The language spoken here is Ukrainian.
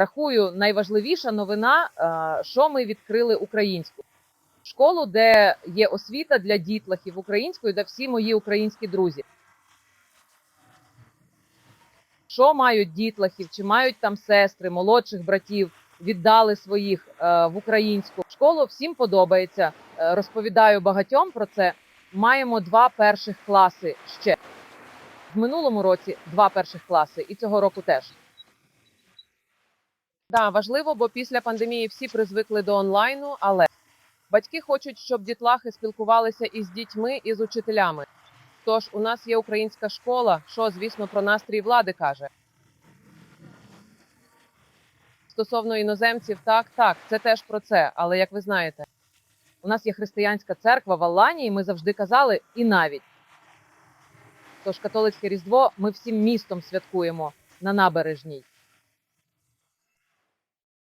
Рахую, найважливіша новина, е, що ми відкрили українську школу, де є освіта для дітлахів українською, де всі мої українські друзі. Що мають дітлахів, чи мають там сестри, молодших братів, віддали своїх е, в українську школу. Всім подобається. Е, розповідаю багатьом про це. Маємо два перших класи ще в минулому році. Два перших класи, і цього року теж. Да, важливо, бо після пандемії всі призвикли до онлайну, але батьки хочуть, щоб дітлахи спілкувалися із дітьми і з учителями. Тож у нас є українська школа, що, звісно, про настрій влади каже. Стосовно іноземців, так, так, це теж про це. Але як ви знаєте, у нас є християнська церква в Аллані, і ми завжди казали, і навіть. Тож католицьке Різдво ми всім містом святкуємо на набережній.